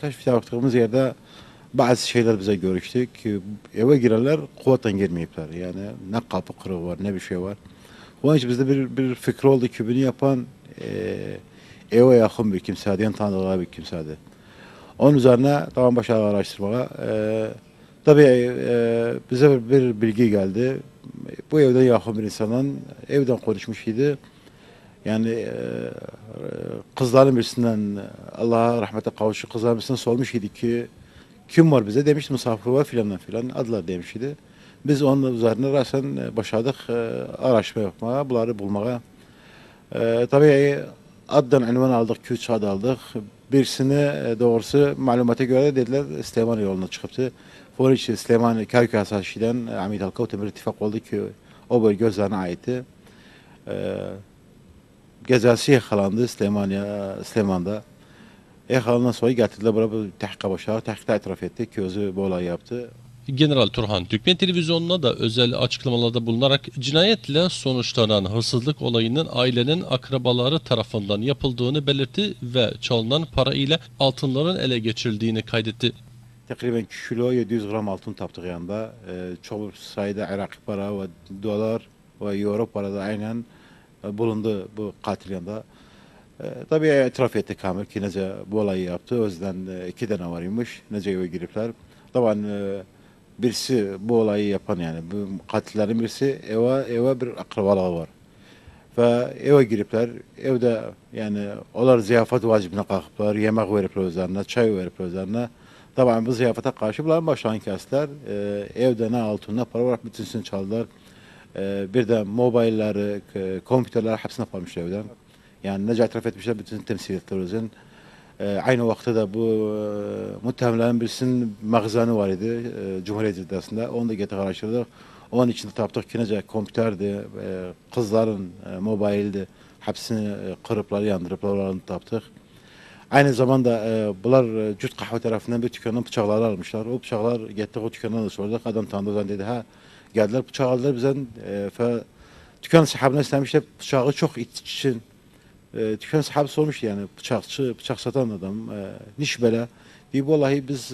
keşif yaptığımız yerde bazı şeyler bize görüştü ki eve girerler kuvvetten girmeyipler. Yani ne kapı kırığı var ne bir şey var. Onun için bizde bir, bir fikir oldu ki bunu yapan e, eve yakın bir kimseydi, yani tanıdığı bir kimseydi. Onun üzerine tamam başladık araştırmaya. E, tabii e, bize bir, bir bilgi geldi. Bu evden yakın bir insanın evden konuşmuş idi. Yani e, kızların birisinden Allah'a rahmete kavuşu kızların birisinden sormuş idi ki kim var bize demiş misafir var filandan filan adlar demiş idi. Biz onun üzerine rasen e, başladık e, araştırma yapmaya, bunları bulmaya. E, tabii addan ünvan aldık, küç ad aldık. Birisini e, doğrusu malumata göre dediler Süleyman yoluna çıkıptı. Onun için Süleyman Kayköy Hasaşi'den Hamid Halkav Temir ittifak oldu ki o bölge özlerine aitti. E, Gezası yakalandı Süleymaniye, Süleyman'da. Yakalandan sonra getirdiler buraya tahkika başlar. Tahkikte itiraf etti ki özü bu olayı yaptı. General Turhan Türkmen Televizyonu'na da özel açıklamalarda bulunarak cinayetle sonuçlanan hırsızlık olayının ailenin akrabaları tarafından yapıldığını belirtti ve çalınan para ile altınların ele geçirildiğini kaydetti. Takriben kilo 700 gram altın taptık yanında. Çok sayıda Iraki para ve dolar ve euro para da aynen e, bulundu bu katil yanında. Ee, tabii itiraf etti Kamil ki nece bu olayı yaptı. O yüzden e, iki tane varmış. Nece eve giripler. Tabii e, birisi bu olayı yapan yani bu katillerin birisi eve, eve bir akrabalığı var. Ve eve giripler, evde yani onlar ziyafet vacibine kalkıplar, yemek veripler üzerine, çay veripler üzerine. Tabii bu ziyafete karşı bunların başlarını kestiler. Ee, evde ne altın ne para var bütünsünü çaldılar. Ee, bir de mobilleri, k- kompüterleri hepsini almışlar evden. Yani nece itiraf etmişler bütün temsil ettiler özün. Ee, aynı vakti de bu e, muhtemelen birisinin mağazanı var idi e, Cumhuriyet Caddesi'nde. Onu da getirip araştırdık. Onun içinde taptık ki nece kompüterdi, e, kızların e, mobildi. Hepsini e, kırıplar, yandırıplar, onları taptık. Aynı zamanda e, bunlar e, Cüt Kahve tarafından bir dükkandan bıçakları almışlar. O bıçaklar gittik o dükkandan da sorduk. Adam tanıdı o zaman dedi ha geldiler bıçak aldılar bizden. E, fe, dükkan sahibine istemişler bıçağı çok it için. E, dükkan sormuş yani bıçakçı, bıçak satan adam. E, niş. Bir bu olayı biz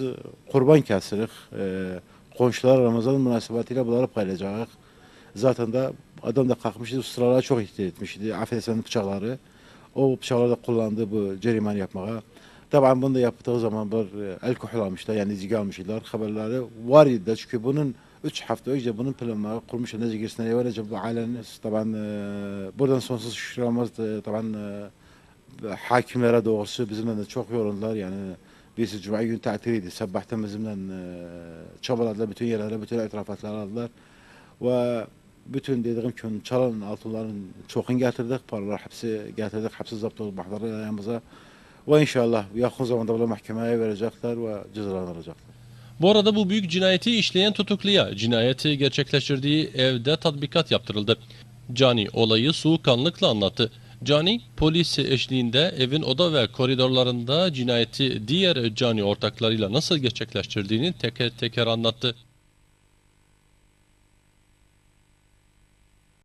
kurban kesirik. E, komşular Ramazan münasebetiyle bunları paylaşacak. Zaten de adam da kalkmıştı, sıralara çok ihtiyaç etmişti. Affedersin bıçakları. O bıçakları da kullandı bu cerimen yapmaya. Tabii bunu da yaptığı zaman bir alkol almışlar yani izgi almışlar. Haberleri var idi çünkü bunun 3 hafta önce bunun planları kurmuş. Nece girsinler eve nece bu ailenin taban e, buradan sonsuz e, taban e, hakimlere doğrusu bizimle de çok yoruldular yani birisi cuma günü tatiliydi. Sabahtan bizimle e, çabaladılar bütün yerlere bütün etrafatları aldılar ve bütün dediğim ki çalan altınların çoğunu getirdik. Paralar hepsi getirdik. Hepsi zapt olup mahdarı ayağımıza. Ve inşallah yakın zamanda bunu mahkemeye verecekler ve cezalandıracaklar. Bu arada bu büyük cinayeti işleyen tutukluya cinayeti gerçekleştirdiği evde tatbikat yaptırıldı. Cani olayı soğukkanlıkla anlattı. Cani polis eşliğinde evin oda ve koridorlarında cinayeti diğer cani ortaklarıyla nasıl gerçekleştirdiğini teker teker anlattı.